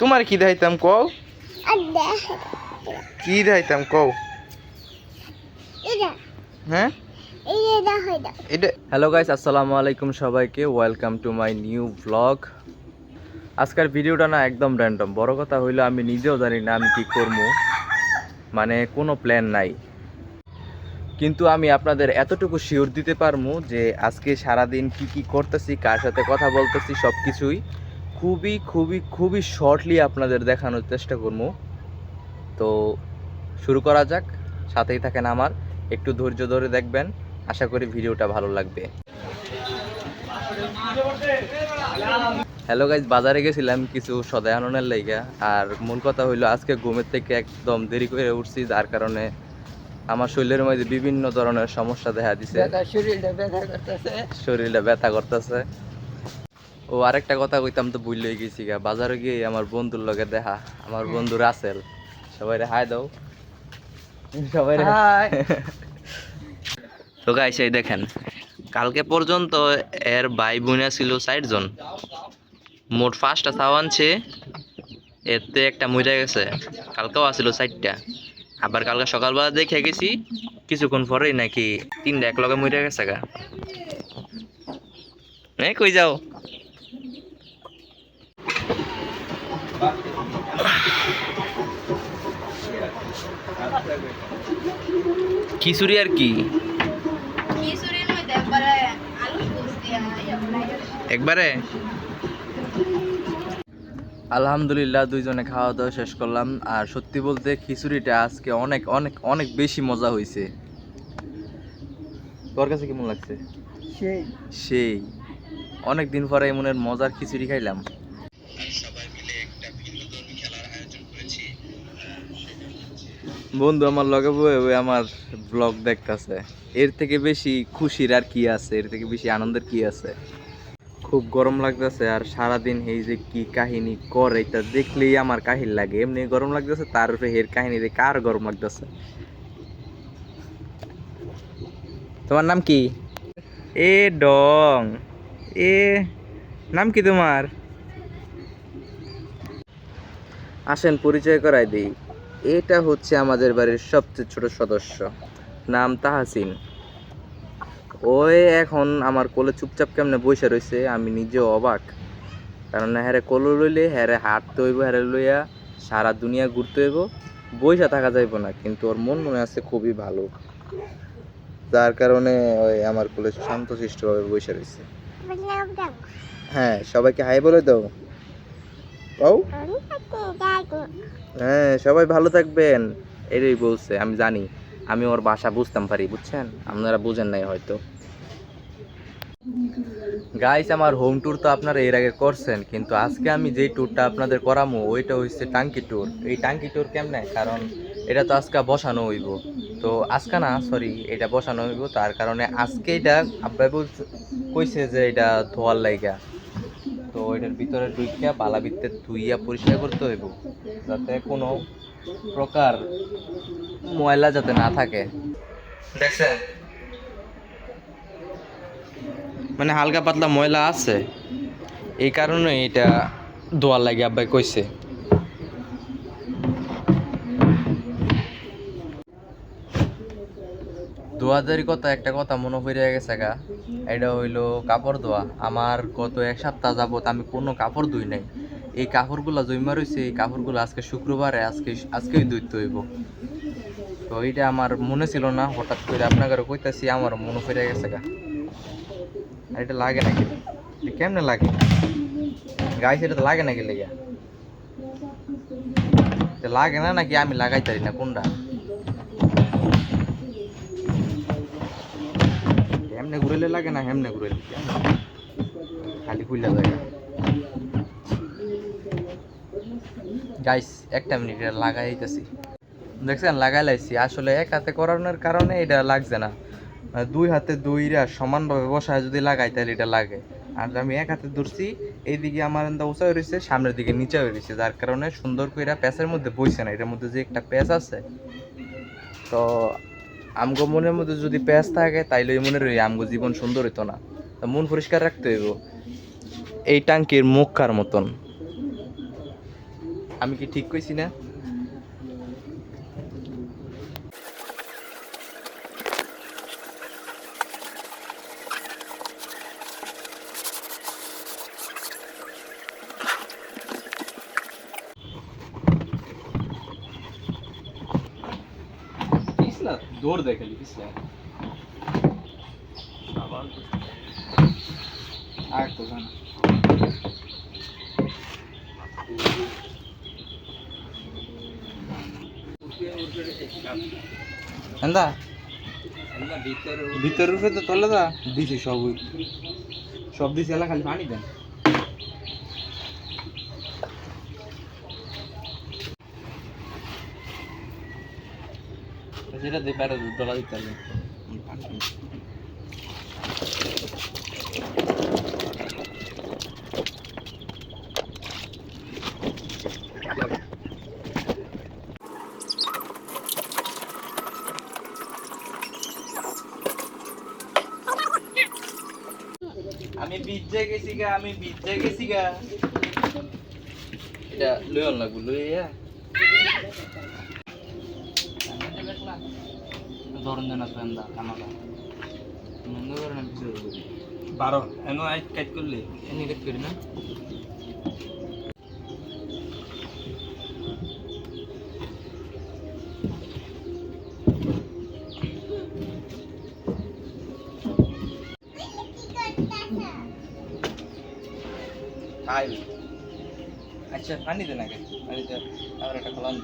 তোমার কি দেখাইতাম কও? কি দেখাইতাম কও? হ্যাঁ? এটা হ্যালো গাইস আসসালামু আলাইকুম সবাইকে। Welcome to my new blog আজকের ভিডিওটা না একদম র্যান্ডম বড় কথা হইল আমি নিজেও জানি না আমি কি করব মানে কোনো প্ল্যান নাই। কিন্তু আমি আপনাদের এতটুকু শিওর দিতে পারব যে আজকে সারাদিন কি কি করতেছি কার সাথে কথা বলতেছি সব কিছুই খুবই খুবই খুবই শর্টলি আপনাদের দেখানোর চেষ্টা করব। তো শুরু করা যাক। সাথেই থাকেন আমার। একটু ধৈর্য ধরে দেখবেন। আশা করি ভিডিওটা ভালো লাগবে। হ্যালো গাইজ বাজারে গেছিলাম কিছু সদাই আননের লাইগা আর মূল কথা হইল আজকে ঘুমের থেকে একদম দেরি করে উঠছি যার কারণে আমার শরীরের মধ্যে বিভিন্ন ধরনের সমস্যা দেখা দিছে। শরীরটা ব্যথা করতেছে। শরীরটা ব্যথা করতেছে। ও আরেকটা কথা কইতাম তো ভুলই গেছি গা। বাজারে গিয়ে আমার বন্ধুর লগে দেখা। আমার বন্ধু রাসেল। সবাই হাই দাও। সবাই হাই। তো গাইস এই দেখেন কালকে পর্যন্ত এর ভাই বোনা ছিল জন। মোট ছাও আনছে। এতে একটা মরে গেছে। কালকেও আসছিল ষাটটা আবার কালকে সকালবেলা দেখে গেছি কিছুক্ষণ পরেই নাকি তিনটা এক লগে মরে গেছে গা। কই যাও? খিচুড়ি আর কি? খিচুড়ির একবারে আলহামদুলিল্লাহ দুইজনে খাওয়া দাওয়া শেষ করলাম। আর সত্যি বলতে খিচুড়িটা আজকে অনেক অনেক অনেক বেশি মজা হয়েছে। তোর কাছে কেমন লাগছে? সেই। সেই। অনেক দিন পরে এমনের মজার খিচুড়ি খাইলাম। বন্ধু, আমার লগে বয়ে আমার ব্লগ দেখতাছে। এর থেকে বেশি খুশির আর কি আছে? এর থেকে বেশি আনন্দের কি আছে? খুব গরম লাগতেছে আর সারাদিন এই যে কি কাহিনী করে, এটা দেখলেই আমার কাহিল লাগে। এমনি গরম লাগতেছে, তার উপরে এর কাহিনী দেখে আর গরম লাগতেছে। তোমার নাম কি? এ ডং। এ, নাম কি তোমার? আসেন পরিচয় করাই দিই। এটা হচ্ছে আমাদের বাড়ির সবচেয়ে ছোট সদস্য। নাম তাহাসিন। ওই এখন আমার কোলে চুপচাপ কেমনে বসে রয়েছে আমি নিজেও অবাক। কারণ হ্যারে কোলে লইলে হ্যারে হাঁটতে হইব হ্যারে লইয়া সারা দুনিয়া ঘুরতে হইব বইসা থাকা যাইব না কিন্তু ওর মন মনে আছে খুবই ভালো। যার কারণে ওই আমার কোলে শান্তশিষ্টভাবে বসে রয়েছে হ্যাঁ সবাইকে হাই বলে দাও। ও? হ্যাঁ সবাই ভালো থাকবেন। এটাই বলছে, আমি জানি। আমি ওর ভাষা বুঝতাম পারি, বুঝছেন? আপনারা বুঝেন নাই হয়তো। গাইস আমার হোম ট্যুর তো আপনারা এর আগে করছেন, কিন্তু আজকে আমি যেই ট্যুরটা আপনাদের করামো, ওইটা হচ্ছে টাঙ্কি ট্যুর এই টাঙ্কি ট্যুর কেমনে? কারণ এটা তো আজকে বসানো হইব। তো আজকে না সরি এটা বসানো হইব। তার কারণে আজকে এটা আব্বাই কইছে যে এটা ধোয়ার লাইগা। তো এটার ভিতরে ঢুকিয়া বালা ভিতরে ধুইয়া পরিষ্কার করতে হইব যাতে কোনো প্রকার ময়লা যাতে না থাকে। দেখছেন? মানে হালকা পাতলা ময়লা আছে এই কারণে এটা ধোয়ার লাগে আব্বাই কইছে। ধোয়াধারি কথা একটা কথা মনে পড়ে গেছে গা। এটা হইল কাপড় ধোয়া আমার গত এক সপ্তাহ যাবত আমি কোনো কাপড় ধুই নাই। এই কাপড়গুলো জমা রয়েছে এই কাপড়গুলো আজকে শুক্রবারে আজকে আজকেই ধুইতে হইব। তো এইটা আমার মনে ছিল না, হঠাৎ করে আপনাকে কইতাছি আমার মনে পড়ে গেছে গা। এটা লাগে নাকি? কেমনে লাগে? গাইছে এটা তো লাগে নাকি লেগে? লাগে না নাকি? আমি লাগাইতারি না, কোনটা? এমনে ঘুরেলে লাগে না, হেমনে ঘুরেলে খালি খুললে জায়গা গাইস একটা মিনিট এটা লাগাই দিতেছি। দেখছেন, লাগাই লাইছি। আসলে এক হাতে করানোর কারণে এটা লাগছে না। দুই হাতে দুইরা সমানভাবে বসায় যদি লাগাই, তাহলে এটা লাগে। আর আমি এক হাতে ধরছি, এইদিকে আমার এন্দা উঁচা রয়েছে সামনের দিকে নিচে রয়েছে যার কারণে সুন্দর করে প্যাঁচের মধ্যে বইছে না। এটার মধ্যে যে একটা প্যাঁচ আছে, তো আমগো মনের মধ্যে যদি পেঁয়াজ থাকে, তাইলে ওই মনে রই আমগো জীবন সুন্দর হইতো না। তা মন পরিষ্কার রাখতে হইব। এই টাঙ্কির মুখার মতন। আমি কি ঠিক কইছি না? দেয় খালি পিছলা আর তো জানা। ಎಂದ ভিতর রূপে তো তলে দা। দিছি সব সব দিছি এলা খালি পানি দেন। সেটা দিয়ে প্যারে ডলা দিতে হবে। আমি বিজ্জে গেছি গা, আমি বিজ্জে গেছি গা। এটা লইন লাগবো, লইয়া। ধরন দেন আছে এন্দা কানাডা। মন্দ করে না কিছু বারো। এনো আইট কাজ করলে? এনে কাট করি না। আচ্ছা পানি দেন আগে পানিতে আবার একটা খোলান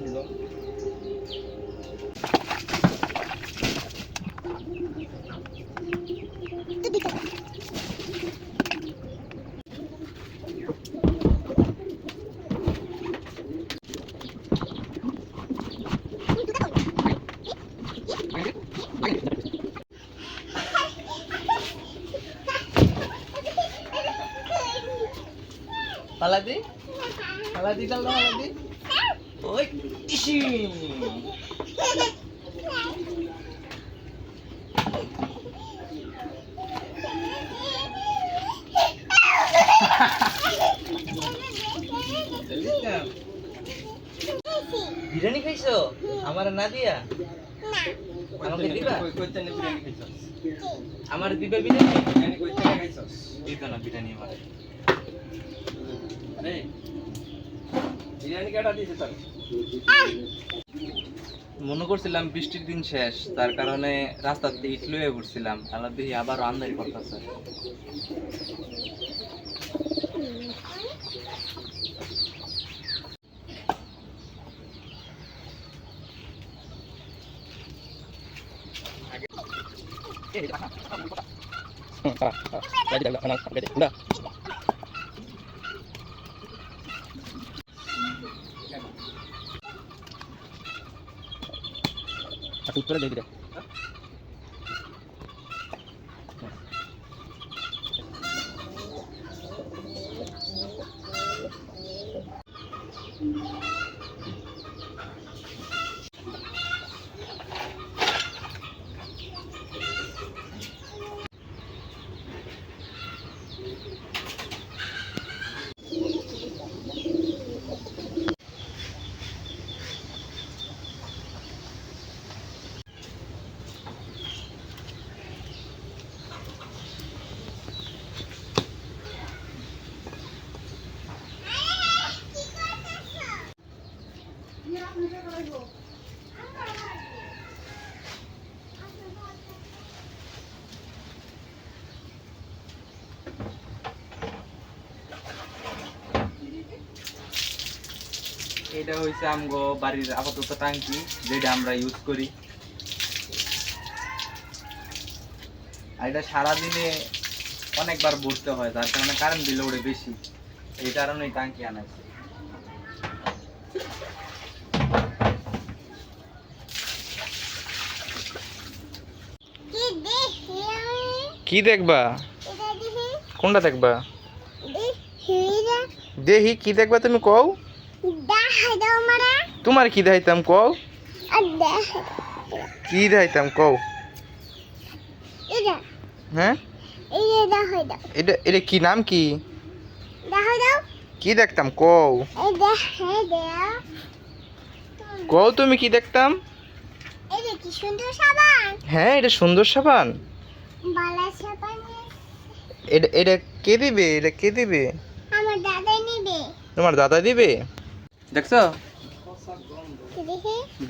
şuradan. Paladi? Paladi talaga, Paladi? Oy! Ishim! Biryani খাইছো আমার না দিয়া আমাকে দিবা কইতে নে বিরিয়ানি খাইছস আমার দিবা বিরিয়ানি বিরিয়ানি কইতে নে খাইছস দিত না বিরিয়ানি আমার আরে বিরিয়ানি কাটা মনে করছিলাম বৃষ্টির দিন শেষ তার কারণে রাস্তাতে ইট লয়ে পড়ছিলাম আল্লাহ দেখি আবার আমদানি করতেছে উত্তরে দিয়ে দিলে এটা হইছে আমগো বাড়ির আপাতত টাঙ্কি যেটা আমরা ইউজ করি। আর এটা সারাদিনে অনেকবার ভরতে হয় যার কারণে কারেন্ট বিল ওড়ে বেশি। এই কারণে টাঙ্কি আনাইছে। কি দেখবা? কোনটা দেখবা? দেহি কি দেখবা তুমি কও। তোমার কি দেখাইতাম কও? কি দেখাইতাম কও? হ্যাঁ? এটা এটা কি নাম কি? কি দেখতাম কও? কও তুমি কি দেখতাম? হ্যাঁ এটা সুন্দর সাবান। এটা এটা কে দিবে? এটা কে দিবে? আমার দাদা নিবে। তোমার দাদা দিবে? দেখছ?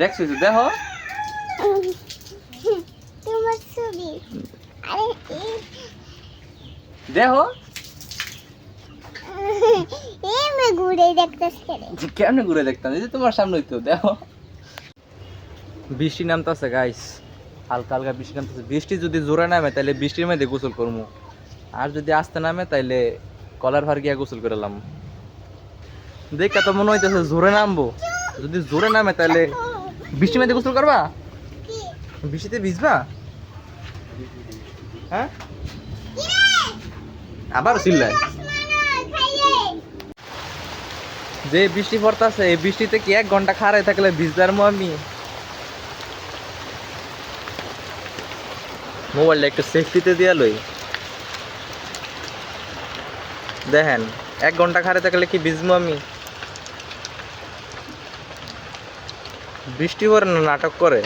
দেখছ দেখো। তোমার ছবি দেখো ঘুরে দেখতাম? তোমার সামনেই তো, দেখো। বৃষ্টি গাইস হালকা হালকা যদি জোরে নামে, তাহলে বৃষ্টির মধ্যে গোসল করব আর যদি আসতে নামে তাইলে কলার ভার গিয়া গোসল করলাম দেখা তো মনে হইতেছে জোরে নামবো। যদি জোরে নামে তাহলে বৃষ্টি মধ্যে গোসল করবা? বৃষ্টিতে ভিজবা? হ্যাঁ? আবার চিল্লায়। যে বৃষ্টি পড়তাছে, এই বৃষ্টিতে কি এক ঘণ্টা খাড়াই থাকলে ভিজদার মো আমি? মোবাইলটা একটু সেফটিতে দিয়া লই। দেখেন, এক ঘণ্টা খাড়ে থাকলে কি ভিজবো আমি? বৃষ্টি পরে না নাটক করে।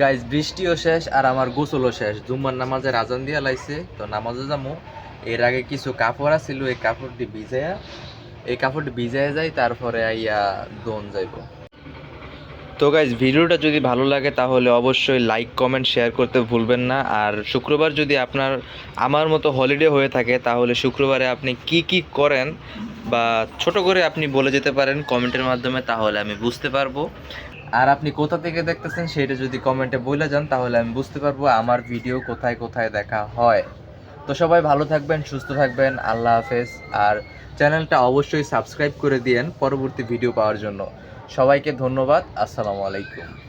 গাইজ বৃষ্টিও শেষ আর আমার গোসলও শেষ। জুম্মার নামাজের আজান দিয়া লাইছে তো নামাজে যাব এর আগে কিছু কাপড় আছিল এই কাপড়টি ভিজাইয়া এই কাপড়টি ভিজাইয়া যায় তারপরে আইয়া দোন যাইব। তো গাইজ ভিডিওটা যদি ভালো লাগে তাহলে অবশ্যই লাইক কমেন্ট শেয়ার করতে ভুলবেন না। আর শুক্রবার যদি আপনার আমার মতো হলিডে হয়ে থাকে তাহলে শুক্রবারে আপনি কি কি করেন বা ছোট করে আপনি বলে যেতে পারেন কমেন্টের মাধ্যমে, তাহলে আমি বুঝতে পারব। আর আপনি কোথা থেকে দেখতেছেন সেটা যদি কমেন্টে বলে যান, তাহলে আমি বুঝতে পারব আমার ভিডিও কোথায় কোথায় দেখা হয়। তো সবাই ভালো থাকবেন, সুস্থ থাকবেন, আল্লাহ হাফেজ। আর চ্যানেলটা অবশ্যই সাবস্ক্রাইব করে দিয়েন পরবর্তী ভিডিও পাওয়ার জন্য। সবাইকে ধন্যবাদ, আসসালামু আলাইকুম।